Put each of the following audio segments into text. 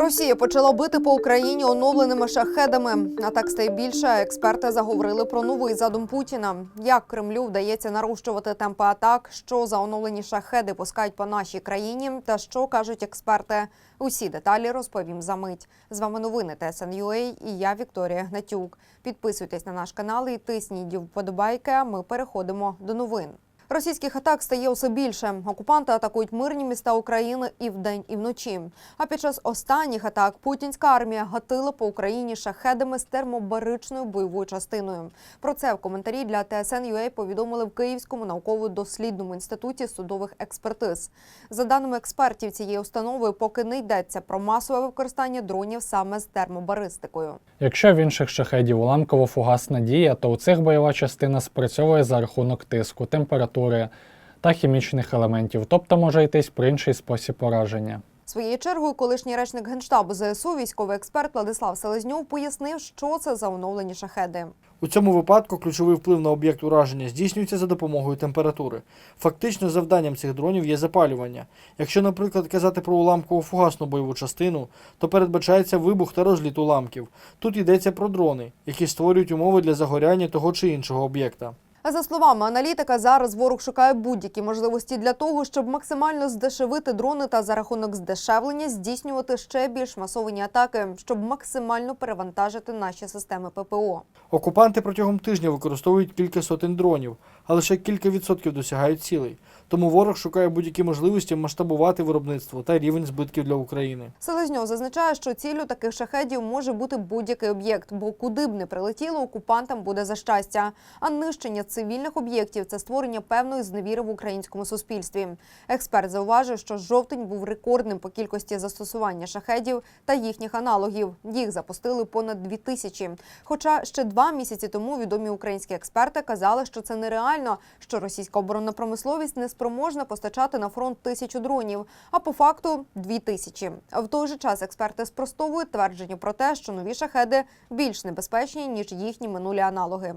Росія почала бити по Україні оновленими шахедами. Атак стає більше. Експерти заговорили про новий задум Путіна. Як Кремлю вдається нарощувати темпи атак, що за оновлені шахеди пускають по нашій країні, та що кажуть експерти. Усі деталі розповім за мить. З вами новини ТСНЮА і я Вікторія Гнатюк. Підписуйтесь на наш канал і тисніть вподобайки. Ми переходимо до новин. Російських атак стає усе більше. Окупанти атакують мирні міста України і вдень, і вночі. А під час останніх атак путінська армія гатила по Україні шахедами з термобаричною бойовою частиною. Про це в коментарі для ТСН.UA повідомили в Київському науково-дослідному інституті судових експертиз. За даними експертів цієї установи, поки не йдеться про масове використання дронів саме з термобаристикою. Якщо в інших шахедів уламково-фугасна дія, то у цих бойова частина спрацьовує за рахунок тиску, температури та хімічних елементів, тобто може йтись про інший спосіб пораження. Своєю чергою, колишній речник генштабу ЗСУ, військовий експерт Владислав Селезньов пояснив, що це за оновлені шахеди. У цьому випадку ключовий вплив на об'єкт ураження здійснюється за допомогою температури. Фактично, завданням цих дронів є запалювання. Якщо, наприклад, казати про уламкову фугасну бойову частину, то передбачається вибух та розліт уламків. Тут йдеться про дрони, які створюють умови для загоряння того чи іншого об'єкта. За словами аналітика, зараз ворог шукає будь-які можливості для того, щоб максимально здешевити дрони та за рахунок здешевлення здійснювати ще більш масовані атаки, щоб максимально перевантажити наші системи ППО. Окупанти протягом тижня використовують кілька сотень дронів, а лише кілька відсотків досягають цілей. Тому ворог шукає будь-які можливості масштабувати виробництво та рівень збитків для України. Селезньов зазначає, що ціллю таких шахедів може бути будь-який об'єкт, бо куди б не прилетіло, окупантам буде за щастя. А нищення цивільних об'єктів це створення певної зневіри в українському суспільстві. Експерт зауважив, що жовтень був рекордним по кількості застосування шахедів та їхніх аналогів. Їх запустили понад дві тисячі. Хоча ще два місяці тому відомі українські експерти казали, що це нереально, що російська оборонна промисловість не спроможна постачати на фронт тисячу дронів, а по факту дві тисячі. В той же час експерти спростовують твердження про те, що нові шахеди більш небезпечні ніж їхні минулі аналоги.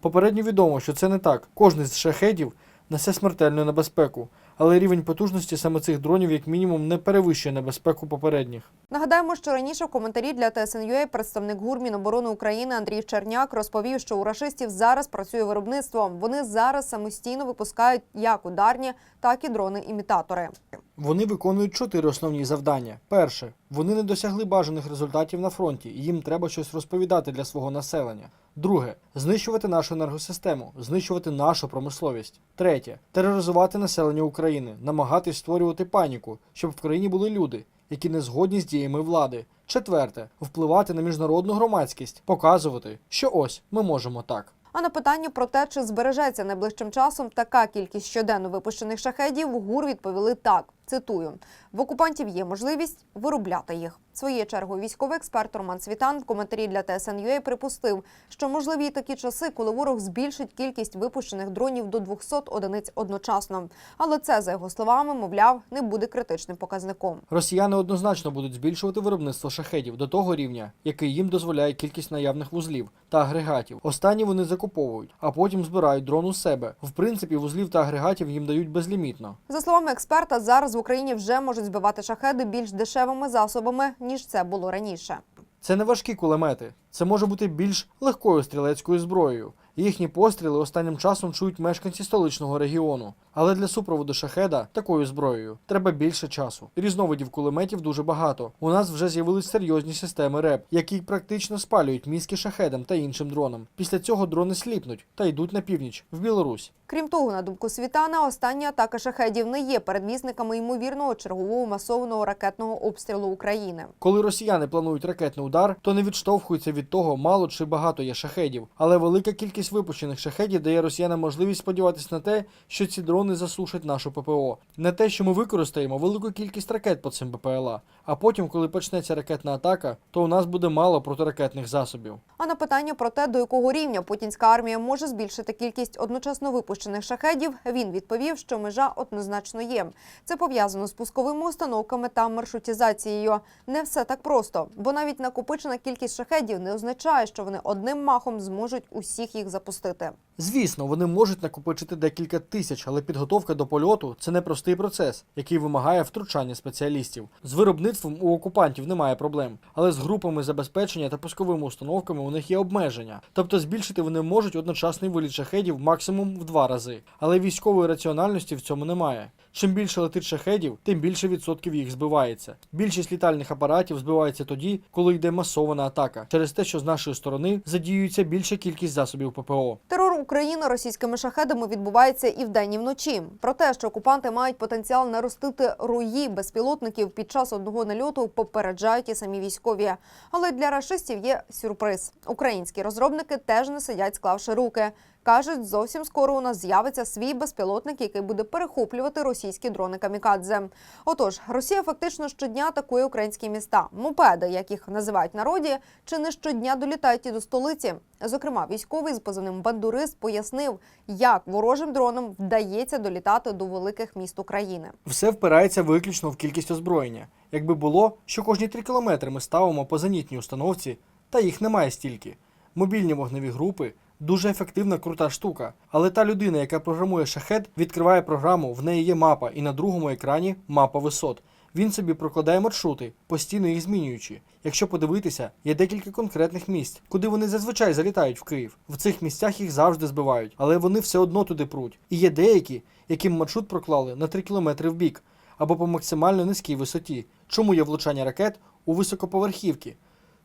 Попередньо відомо, що це не так. Кожний з шахедів несе смертельну небезпеку, але рівень потужності саме цих дронів як мінімум не перевищує небезпеку попередніх. Нагадаємо, що раніше в коментарі для ТСНЮА представник ГУР Міноборони України Андрій Черняк розповів, що у рашистів зараз працює виробництво. Вони зараз самостійно випускають як ударні, так і дрони-імітатори. Вони виконують чотири основні завдання. Перше, вони не досягли бажаних результатів на фронті, і їм треба щось розповідати для свого населення. Друге, знищувати нашу енергосистему, знищувати нашу промисловість. Третє тероризувати населення України, намагатись створювати паніку, щоб в країні були люди, які не згодні з діями влади. Четверте впливати на міжнародну громадськість, показувати, що ось ми можемо так. А на питання про те, чи збережеться найближчим часом така кількість щоденно випущених шахедів, ГУР відповіли так. Цитую: в окупантів є можливість виробляти їх. Своєю чергою військовий експерт Роман Світан в коментарі для ТСНЮА припустив, що можливі і такі часи, коли ворог збільшить кількість випущених дронів до 200 одиниць одночасно. Але це, за його словами, мовляв, не буде критичним показником. Росіяни однозначно будуть збільшувати виробництво шахедів до того рівня, який їм дозволяє кількість наявних вузлів та агрегатів. Останні вони закуповують, а потім збирають дрон у себе. В принципі, вузлів та агрегатів їм дають безлімітно. За словами експерта, зараз Україні вже можуть збивати шахеди більш дешевими засобами ніж це було раніше. Це не важкі кулемети. Це може бути більш легкою стрілецькою зброєю. Їхні постріли останнім часом чують мешканці столичного регіону. Але для супроводу шахеда такою зброєю треба більше часу. Різновидів кулеметів дуже багато. У нас вже з'явились серйозні системи РЕП, які практично спалюють мізки шахедам та іншим дронам. Після цього дрони сліпнуть та йдуть на північ в Білорусь. Крім того, на думку Світана, остання атака шахедів не є передвісниками ймовірного чергового масованого ракетного обстрілу України. Коли росіяни планують ракетний удар, то не відштовхуються від того, мало чи багато є шахедів. Але велика кількість випущених шахедів дає росіянам можливість сподіватися на те, що ці дрони засушать нашу ППО. Не те, що ми використаємо велику кількість ракет по цим БПЛА. А потім, коли почнеться ракетна атака, то у нас буде мало протиракетних засобів. А на питання про те, до якого рівня путінська армія може збільшити кількість одночасно випущених шахедів, він відповів, що межа однозначно є. Це пов'язано з пусковими установками та маршрутизацією. Не все так просто, бо навіть накопичена кількість шахедів не означає, що вони одним махом зможуть усіх їх запустити запустити. Звісно, вони можуть накопичити декілька тисяч, але підготовка до польоту це непростий процес, який вимагає втручання спеціалістів. З виробництвом у окупантів немає проблем, але з групами забезпечення та пусковими установками у них є обмеження. Тобто збільшити вони можуть одночасний виліт шахедів максимум в два рази. Але військової раціональності в цьому немає. Чим більше летить шахедів, тим більше відсотків їх збивається. Більшість літальних апаратів збивається тоді, коли йде масована атака, через те, що з нашої сторони задіюється більша кількість засобів ППО. Терор України російськими шахедами відбувається і вдень, і вночі. Про те, що окупанти мають потенціал наростити руї безпілотників під час одного нальоту, попереджають і самі військові. Але для рашистів є сюрприз. Українські розробники теж не сидять, склавши руки. Кажуть, зовсім скоро у нас з'явиться свій безпілотник, який буде перехоплювати російські дрони камікадзе. Отож, Росія фактично щодня атакує українські міста. Мопеди, як їх називають народі, чи не щодня долітають і до столиці. Зокрема, військовий з позивним бандурист пояснив, як ворожим дронам вдається долітати до великих міст України. Все впирається виключно в кількість озброєння. Якби було, що кожні 3 кілометри ми ставимо по зенітній установці, та їх немає стільки. Мобільні вогневі групи дуже ефективна крута штука. Але та людина, яка програмує шахет, відкриває програму, в неї є мапа, і на другому екрані мапа висот. Він собі прокладає маршрути, постійно їх змінюючи. Якщо подивитися, є декілька конкретних місць, куди вони зазвичай залітають в Київ. В цих місцях їх завжди збивають, але вони все одно туди пруть. І є деякі, яким маршрут проклали на 3 кілометри в бік або по максимально низькій висоті. Чому є влучання ракет у високоповерхівки?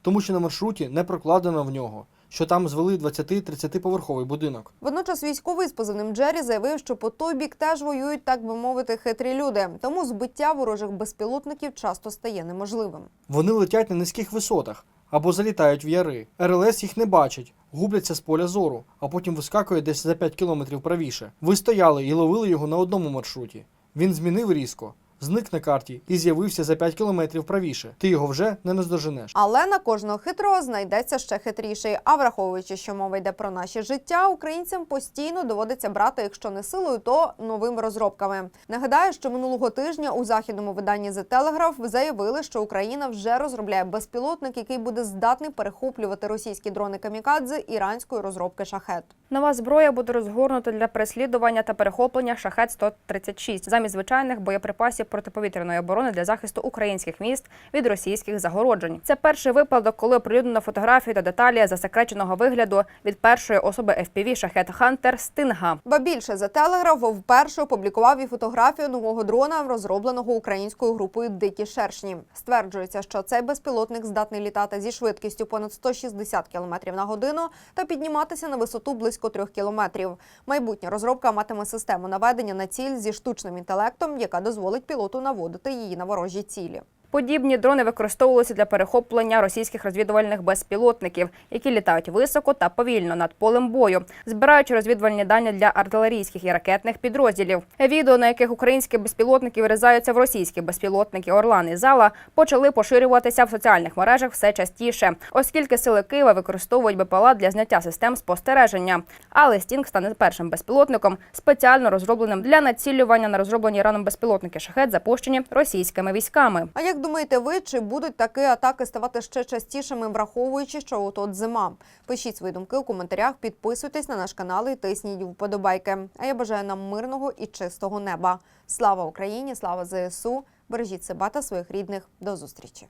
Тому що на маршруті не прокладено в нього, що там звели 20-30 поверховий будинок. Водночас військовий з позивним Джері заявив, що по той бік теж воюють, так би мовити, хитрі люди. Тому збиття ворожих безпілотників часто стає неможливим. Вони летять на низьких висотах або залітають в яри. РЛС їх не бачить, губляться з поля зору, а потім вискакує десь за 5 кілометрів правіше. Ви стояли і ловили його на одному маршруті. Він змінив різко, зник на карті і з'явився за 5 кілометрів правіше. Ти його вже не наздоженеш. Але на кожного хитрого знайдеться ще хитріший. А враховуючи, що мова йде про наші життя, українцям постійно доводиться брати, якщо не силою, то новими розробками. Нагадаю, що минулого тижня у західному виданні The Telegraph заявили, що Україна вже розробляє безпілотник, який буде здатний перехоплювати російські дрони камікадзе іранської розробки шахет. Нова зброя буде розгорнута для переслідування та перехоплення шахет 136 замість звичайних боєприпасів протиповітряної оборони для захисту українських міст від російських загороджень. Це перший випадок, коли оприлюднено фотографії та деталі засекреченого вигляду від першої особи FPV шахет Хантер Стинга. Ба більше The Telegraph вперше опублікував і фотографію нового дрона, розробленого українською групою Дикі шершні. Стверджується, що цей безпілотник здатний літати зі швидкістю понад 160 км на годину та підніматися на висоту близько 3 км. Майбутня розробка матиме систему наведення на ціль зі штучним інтелектом, яка дозволить пілоту наводити її на ворожі цілі. Подібні дрони використовувалися для перехоплення російських розвідувальних безпілотників, які літають високо та повільно над полем бою, збираючи розвідувальні дані для артилерійських і ракетних підрозділів. Відео, на яких українські безпілотники вирізаються в російські безпілотники Орлан і Зала, почали поширюватися в соціальних мережах все частіше, оскільки сили Києва використовують БПЛА для зняття систем спостереження. Але Стінг стане першим безпілотником, спеціально розробленим для націлювання на розроблені Іраном безпілотники шахет, запущені російськими військами. А як думаєте ви, чи будуть такі атаки ставати ще частішими, враховуючи, що от от зима? Пишіть свої думки у коментарях, підписуйтесь на наш канал і тисніть вподобайки. А я бажаю нам мирного і чистого неба. Слава Україні! Слава ЗСУ! Бережіть себе та своїх рідних. До зустрічі!